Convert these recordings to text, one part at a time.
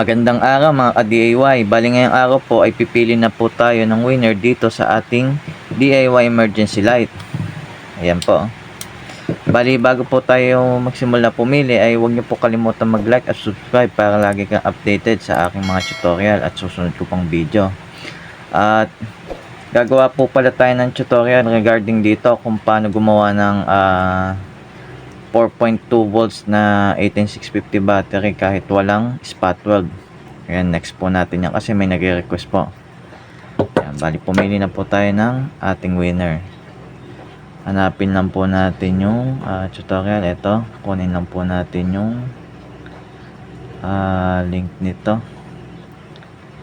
Magandang araw mga ka-DIY. Bali ngayong araw po ay pipili na po tayo ng winner dito sa ating DIY emergency light. Ayan po. Bali bago po tayo magsimula pumili ay huwag niyo po kalimutan mag-like at subscribe para lagi kang updated sa aking mga tutorial at susunod ko pang video. At gagawa po pala tayo ng tutorial regarding dito kung paano gumawa ng ah 4.2 volts na 18650 battery kahit walang spot weld. Ayan, next po natin yan kasi may nagre-request po. Ayan, bali pumili na po tayo ng ating winner. Hanapin lang po natin yung ah, tutorial. Ito, kunin lang po natin yung ah, link nito.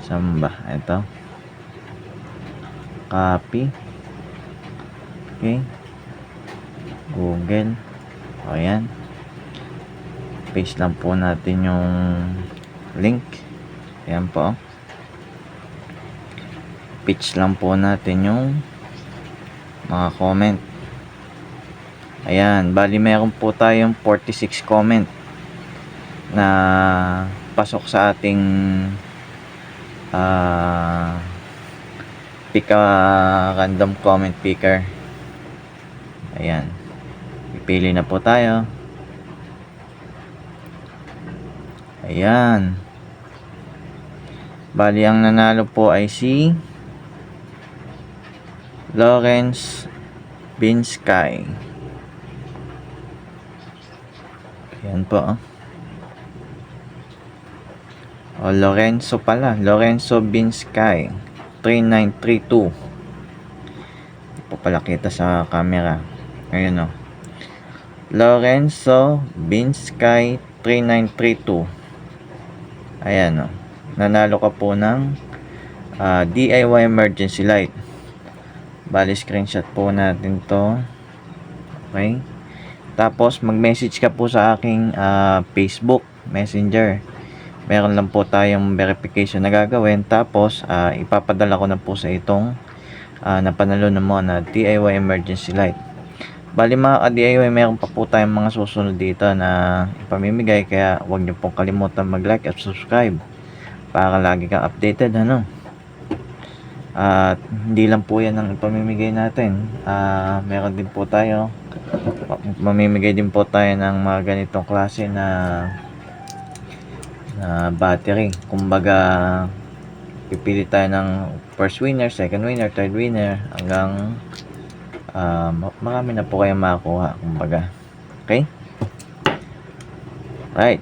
Saan ba? Ito. Copy. Okay. Google. O yan. Paste lang po natin yung link. Ayan po. Pitch lang po natin yung mga comment. Ayan. Bali meron po tayong 46 comment na pasok sa ating ah pick a random comment picker. Ayan. Pipili na po tayo. Ayan. Bali, ang nanalo po ay si Lawrence Binsky. Ayan po. oh. O, Lorenzo pala. Lorenzo Binsky. 3932. Hindi po sa camera. Ayun o. Lorenzo Binsky 3932. Ayan o. Nanalo ka po ng ah, DIY emergency light. Bali screenshot po natin to. Okay. Tapos mag-message ka po sa aking ah, Facebook Messenger. Meron lang po tayong verification na gagawin. Tapos ah, ipapadala ko na po sa itong ah, napanalo na mo na DIY emergency light. Bali mga ka-DIY, meron pa po tayong mga susunod dito na ipamimigay kaya huwag niyo pong kalimutan mag-like at subscribe para lagi kang updated ano. At hindi lang po yan ang ipamimigay natin. Ah, meron din po tayo mamimigay din po tayo ng mga ganitong klase na na battery. Kumbaga pipili tayo ng first winner, second winner, third winner hanggang ma- marami na po kayong makakuha kumbaga. Okay? Right